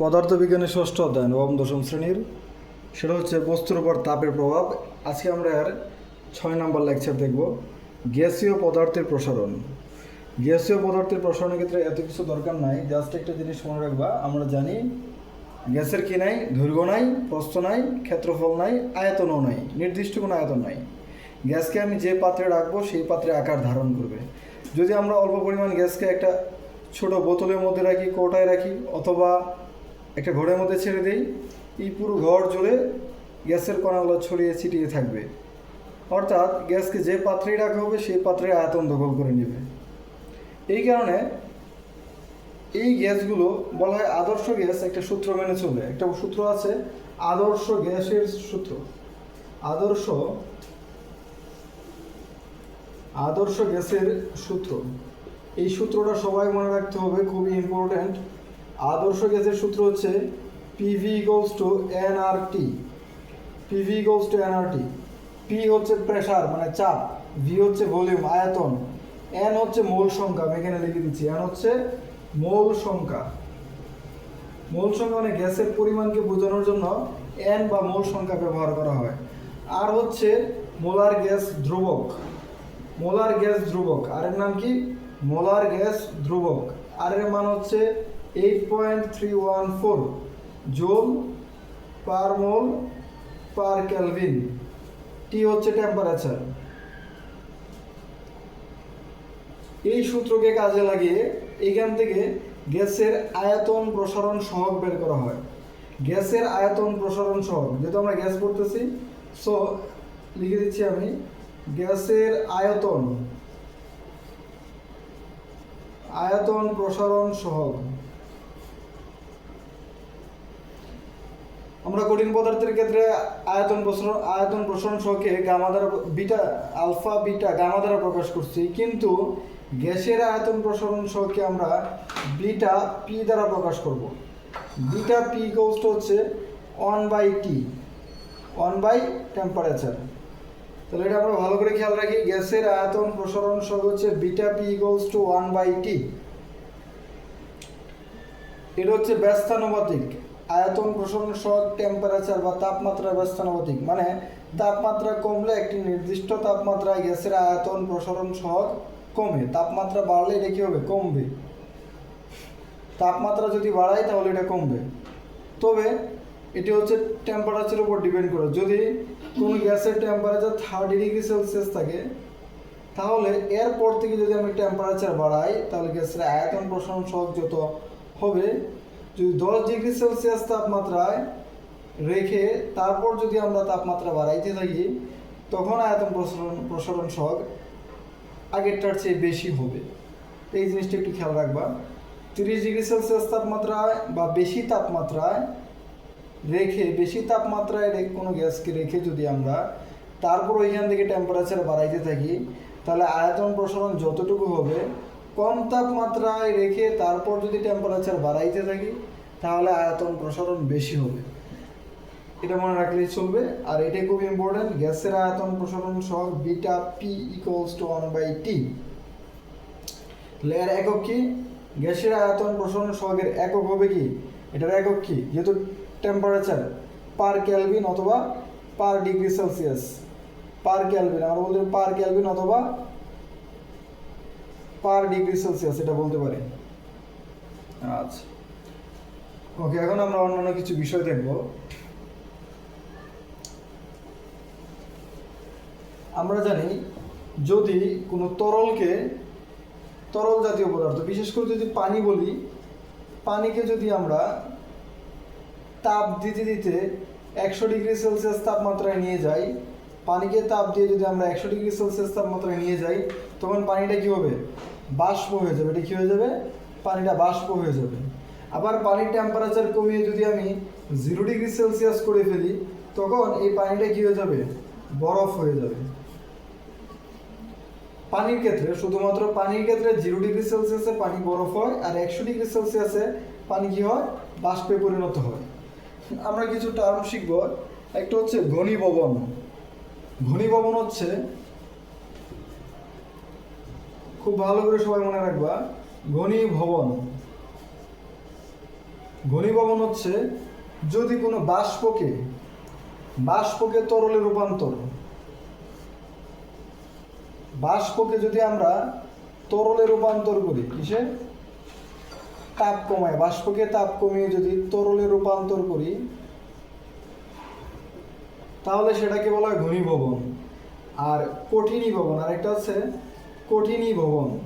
পদার্থবিজ্ঞানের ষষ্ঠ অধ্যায়, নবম, দশম শ্রেণির। সেটা হচ্ছে বস্তুর উপর তাপের প্রভাব। আজকে আমরা এর ছয় নম্বর লেকচার দেখব, গ্যাসীয় পদার্থের প্রসারণ। গ্যাসীয় পদার্থের প্রসারণের ক্ষেত্রে এত কিছু দরকার নাই, জাস্ট একটা জিনিস মনে রাখবা, আমরা জানি গ্যাসের কি নাই, দৈর্ঘ্য নাই, প্রস্থ নাই, ক্ষেত্রফল নাই, আয়তনও নাই, নির্দিষ্ট কোনো আয়তন নাই। গ্যাসকে আমি যে পাত্রে রাখব, সেই পাত্রে আকার ধারণ করবে। যদি আমরা অল্প পরিমাণ গ্যাসকে একটা ছোট বোতলের মধ্যে রাখি, কোটায় রাখি, অথবা একটা ঘরের মধ্যে ছেড়ে দিই, এই পুরো ঘর জুড়ে গ্যাসের কণাগুলো ছড়িয়ে ছিটিয়ে থাকবে। অর্থাৎ গ্যাসকে যে পাত্রেই রাখা হবে, সেই পাত্রে আয়তন দখল করে নেবে। এই কারণে এই গ্যাসগুলো বলা হয় আদর্শ গ্যাস, একটা সূত্র মেনে চলে। একটা সূত্র আছে, আদর্শ গ্যাসের সূত্র। আদর্শ আদর্শ গ্যাসের সূত্র। এই সূত্রটা সবাই মনে রাখতে হবে, খুবই ইম্পর্ট্যান্ট আদর্শ গ্যাসের সূত্র হচ্ছে P V equals to N R T P V equals to N P হচ্ছে প্রেশার মানে চাপ ভি হচ্ছে ভলিউম আয়তন। এন হচ্ছে মোল সংখ্যা, আমি এখানে লিখে দিচ্ছি। এন হচ্ছে মোল সংখ্যা। মোল সংখ্যা মানে গ্যাসের পরিমাণকে বোঝানোর জন্য এন বা মোল সংখ্যা ব্যবহার করা হয়। আর হচ্ছে মোলার গ্যাস ধ্রুবক। মোলার গ্যাস ধ্রুবক। আর এর নাম কি? মোলার গ্যাস ধ্রুবক। আর এর মান হচ্ছে eight point three one four joule per mole per kelvin T হচ্ছে টেম্পারেচার এই সূত্রকে কাজে লাগিয়ে এখান থেকে গ্যাসের আয়তন প্রসারণ সহগ বের করা হয়। গ্যাসের আয়তন প্রসারণ সহগ, যেহেতু আমরা গ্যাস পড়তেছি সো লিখে দিচ্ছি আমি, গ্যাসের আয়তন আয়তন প্রসারণ সহগ। আমরা কঠিন পদার্থের ক্ষেত্রে আয়তন প্রসারণ আয়তন প্রসারণ সহকে গামা দ্বারা বিটা, আলফা, বিটা, গামা দ্বারা প্রকাশ করছি। কিন্তু গ্যাসের আয়তন প্রসারণ সহকে আমরা বিটা পি দ্বারা প্রকাশ করব। বিটা পি কোস্ট হচ্ছে one by T one by temperature তাহলে এটা আমরা ভালো করে খেয়াল রাখি, গ্যাসের আয়তন প্রসারণ সহগ হচ্ছে beta P equals to one by T এটা হচ্ছে ব্যস্তানুপাতিক। আয়তন সহগ টেম্পারেচার বা তাপমাত্রা ব্যস্তানুপাতিক। মানে তাপমাত্রা কমলে একটি নির্দিষ্ট তাপমাত্রায় গ্যাসের আয়তন প্রসারণ সহগ কমে। তাপমাত্রা বাড়লে এটা কী হবে? কমবে। তাপমাত্রা যদি বাড়ায় তাহলে এটা কমবে। তবে এটি হচ্ছে টেম্পারেচারের উপর ডিপেন্ড করে। যদি কোনো গ্যাসের টেম্পারেচার থার্টি ডিগ্রি সেলসিয়াস থাকে, তাহলে এরপর থেকে যদি আমি টেম্পারেচার বাড়াই, তাহলে গ্যাসের আয়তন প্রসারণ সহগ যত হবে যদি দশ ডিগ্রি সেলসিয়াস তাপমাত্রায় রেখে তারপর যদি আমরা তাপমাত্রা বাড়াইতে থাকি, তখন আয়তন প্রসারণ প্রসারণ সহগ আগেরটার চেয়ে বেশি হবে। এই জিনিসটা একটু খেয়াল রাখবা। তিরিশ ডিগ্রি সেলসিয়াস তাপমাত্রায় বা বেশি তাপমাত্রায় রেখে, বেশি তাপমাত্রায় কোনো গ্যাসকে রেখে যদি আমরা তারপর ওইখান থেকে টেম্পারেচার বাড়াইতে থাকি, তাহলে আয়তন প্রসারণ যতটুকু হবে কম তাপমাত্রায় রেখে তারপর যদি টেম্পারেচার বাড়াইতে থাকি, তাহলে আয়তন প্রসারণ বেশি হবে। এটা মনে রাখলেই চলবে। আর এটা খুব ইম্পর্টেন্ট গ্যাসের আয়তন প্রসারণ সহ beta P equals to one by T layer একক কি? গ্যাসের আয়তন প্রসারণ সহগের একক হবে কি? এটার একক কি? যেহেতু টেম্পারেচার পার ক্যালভিন অথবা per degree Celsius per kelvin আমরা বলতে পার ক্যালভিন অথবা পার ডিগ্রি সেলসিয়াস, এটা বলতে পারি। আচ্ছা। ওকে এখন আমরা অন্যান্য কিছু বিষয় দেখব। আমরা জানি যদি কোনো তরলকে, তরল জাতীয় পদার্থ, বিশেষ করে যদি পানি বলি, পানিকে যদি আমরা তাপ দিতে দিতে একশো ডিগ্রি সেলসিয়াস তাপমাত্রায় নিয়ে যাই, পানিকে তাপ দিয়ে যদি আমরা একশো ডিগ্রি সেলসিয়াস তাপমাত্রায় নিয়ে যাই, তখন পানিটা কী হবে? বাষ্প হয়ে যাবে, এটা কী হয়ে যাবে? পানিটা বাষ্প হয়ে যাবে। আবার পানির টেম্পারেচার কমিয়ে যদি আমি জিরো ডিগ্রি সেলসিয়াস করে ফেলি, তখন এই পানিটা কী হয়ে যাবে? বরফ হয়ে যাবে। পানির ক্ষেত্রে, শুধুমাত্র পানির ক্ষেত্রে জিরো ডিগ্রি সেলসিয়াসে পানি বরফ হয় আর একশো ডিগ্রি সেলসিয়াসে পানি কী হয়? বাষ্পে পরিণত হয়। আমরা কিছু টার্ম শিখব। একটা হচ্ছে ঘনীভবন। ঘনীভবন হচ্ছে খুব ভালো করে সবাই মনে রাখবা ঘনীভবন ঘনীভবন হচ্ছে যদি কোনো বাষ্পকে বাষ্পকে তরলে রূপান্তর। বাষ্পকে যদি আমরা তরলে রূপান্তর করি, কিসে? তাপ কমায়। বাষ্পকে তাপ কমিয়ে যদি তরলে রূপান্তর করি, তাহলে সেটাকে বলা হয় ঘনীভবন। আর কঠিনীভবন আর একটা ভবন।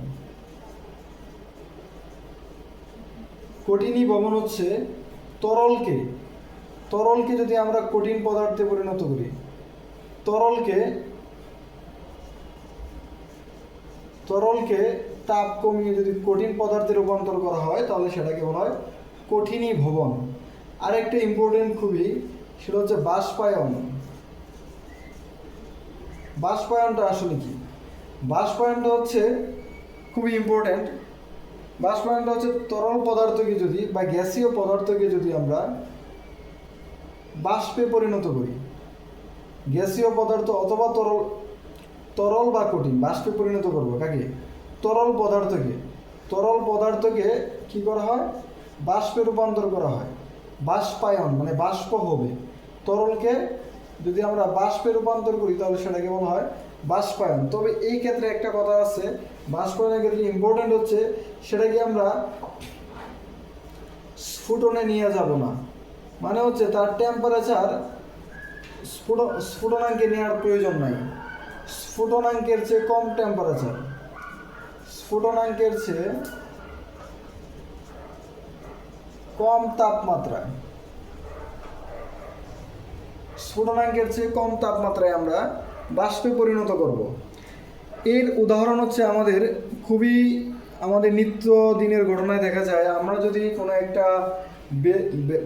কঠিনীভবন কঠিনীভবন হচ্ছে তরলকে। তরলকে যদি আমরা কঠিন পদার্থে পরিণত করি, তরলকে তরলকে তাপ কমিয়ে যদি কঠিন পদার্থে রূপান্তর করা হয়, তাহলে সেটাকে বলা হয় কঠিনী ভবন। আরেকটা ইম্পর্টেন্ট খুবই, সেটা হচ্ছে বাষ্পায়ন। বাষ্পায়নটা আসলে কি? বাষ্পায়নটা হচ্ছে খুবই ইম্পর্টেন্ট বাষ্পায়নটা হচ্ছে তরল পদার্থকে যদি বা গ্যাসীয় পদার্থকে যদি আমরা বাষ্পে পরিণত করি, গ্যাসীয় পদার্থ অথবা তরল তরল বা কঠিন, বাষ্পে পরিণত করব কাকে? তরল পদার্থকে। তরল পদার্থকে কি করা হয়? বাষ্পে রূপান্তর করা হয়। বাষ্পায়ন মানে বাষ্প হবে। তরলকে যদি আমরা বাষ্পে রূপান্তর করি, তাহলে সেটাকে বলা হয় বাষ্পায়ন। তবে এই ক্ষেত্রে একটা কথা আছে, বাষ্পায়নের ক্ষেত্রে ইম্পর্টেন্ট হচ্ছে সেটাকে আমরা স্ফুটনে নিয়ে যাব না। মানে হচ্ছে তার টেম্পারেচার স্ফুট, স্ফুটনাঙ্কে নেওয়ার প্রয়োজন নাই। স্ফুটনাঙ্কের চেয়ে কম টেম্পারেচার স্ফুটনাঙ্কের চেয়ে কম তাপমাত্রায়। স্ফুটনাঙ্কের চেয়ে কম তাপমাত্রায় আমরা বাষ্পে পরিণত করব। এর উদাহরণ হচ্ছে আমাদের খুবই আমাদের নিত্য দিনের ঘটনায় দেখা যায়, আমরা যদি কোনো একটা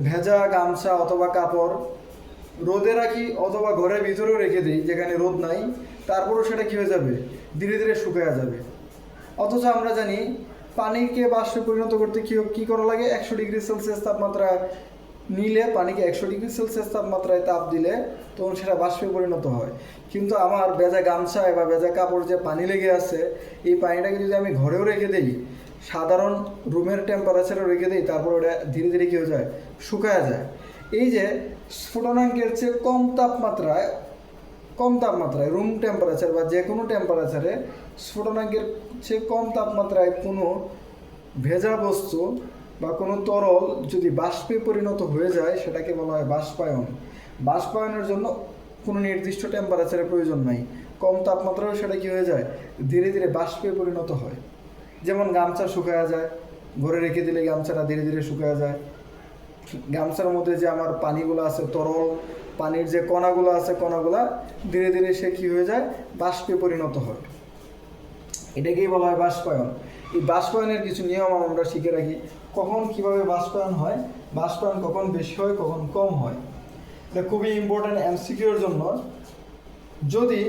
ভেজা গামছা অথবা কাপড় রোদে রাখি অথবা ঘরের ভিতরেও রেখে দিই, যেখানে রোদ নাই, তারপরেও সেটা কী হয়ে যাবে? ধীরে ধীরে শুকায়া যাবে। অথচ আমরা জানি পানিকে বাষ্পে পরিণত করতে কী কী করা লাগে? একশো ডিগ্রি সেলসিয়াস তাপমাত্রা নিলে পানিকে একশো ডিগ্রি সেলসিয়াস তাপমাত্রায় তাপ দিলে তখন সেটা বাষ্পে পরিণত হয়। কিন্তু আমার বেজা গামছায় বা বেজা কাপড় যে পানি লেগে আছে, এই পানিটাকে যদি আমি ঘরেও রেখে দিই, সাধারণ রুমের টেম্পারেচারও রেখে দিই, তারপর ওটা ধীরে ধীরে কী হয়ে যায়? শুকায়া যায়। এই যে স্ফুটনাঙ্কের চেয়ে কম তাপমাত্রায় কম তাপমাত্রায় রুম টেম্পারেচার বা যে কোনো টেম্পারেচারে স্ফুটনাঙ্কের চেয়ে কম তাপমাত্রায় কোনো ভেজা বস্তু বা কোনো তরল যদি বাষ্পে পরিণত হয়ে যায়, সেটাকে বলা হয় বাষ্পায়ন। বাষ্পায়নের জন্য কোনো নির্দিষ্ট টেম্পারেচারের প্রয়োজন নাই। কম তাপমাত্রাও সেটা কি হয়ে যায়? ধীরে ধীরে বাষ্পে পরিণত হয়। যেমন গামছা শুকায়া যায়, ঘরে রেখে দিলে গামছাটা ধীরে ধীরে শুকায়া যায়। গামছার মধ্যে যে আমার পানিগুলো আছে, তরল পানির যে কণাগুলো আছে, কণাগুলা ধীরে ধীরে সে কি হয়ে যায়? বাষ্পে পরিণত হয়। এটাকেই বলা হয় বাষ্পায়ন। এই বাষ্পায়নের কিছু নিয়ম আমরা শিখে রাখি। কখন কীভাবে বাষ্পায়ন হয়, বাষ্পায়ন কখন বেশি হয়, কখন কম হয়। এটা খুবই ইম্পর্ট্যান্ট এমসিকিউর জন্য। যদি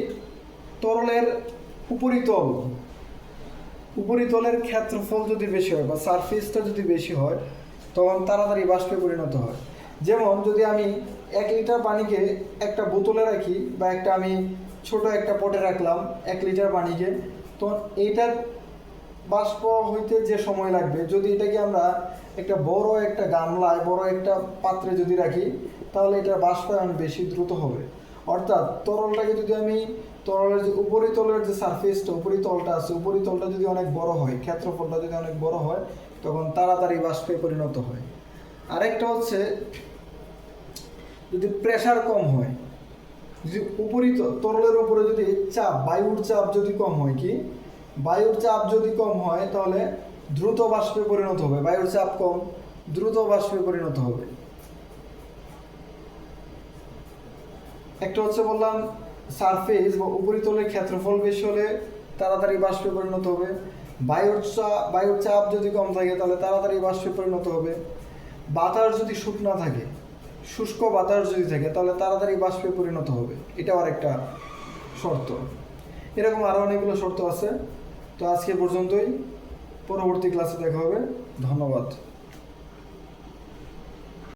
তরলের উপরিতল, উপরিতলের ক্ষেত্রফল যদি বেশি হয় বা সারফেসটা যদি বেশি হয়, তখন তাড়াতাড়ি বাষ্পে পরিণত হয়। যেমন যদি আমি এক লিটার পানিকে একটা বোতলে রাখি বা একটা আমি ছোট একটা পটে রাখলাম, এক লিটার পানিকে তো এইটার বাষ্প হইতে যে সময় লাগবে, যদি এটাকে আমরা একটা বড় একটা গামলায়, বড় একটা পাত্রে যদি রাখি, তাহলে এটার বাষ্পায়ন বেশি দ্রুত হবে। অর্থাৎ তরলটাকে যদি আমি তরলের যে উপরিতলের যে সারফেসটা উপরিতলটা আছে উপরিতলটা যদি অনেক বড় হয়, ক্ষেত্রফলটা যদি অনেক বড় হয়, তখন তাড়াতাড়ি বাষ্পে পরিণত হয়। আরেকটা হচ্ছে, যদি প্রেসার কম হয়, যদি উপরিত তরলের উপরে যদি চাপ, বায়ুর চাপ যদি কম হয় কি বায়ুর চাপ যদি কম হয়, তাহলে দ্রুত বাষ্পে পরিণত হবে। বায়ুর চাপ কম, দ্রুত বাষ্পে পরিণত হবে। একটা হচ্ছে বললাম সারফেস বা উপরিতলের ক্ষেত্রফল বেশি হলে তাড়াতাড়ি বাষ্পে পরিণত হবে। বায়ুর চাপ বায়ুর চাপ যদি কম থাকে, তাহলে তাড়াতাড়ি বাষ্পে পরিণত হবে। বাতাস যদি শুকনা থাকে, শুষ্ক বাতাস যদি থাকে, তাহলে তাড়াতাড়ি বাষ্পে পরিণত হবে। এটাও আরেকটা শর্ত। এরকম আরও অনেকগুলো শর্ত আছে। তো আজকে পর্যন্তই। পরবর্তী ক্লাসে দেখা হবে। ধন্যবাদ।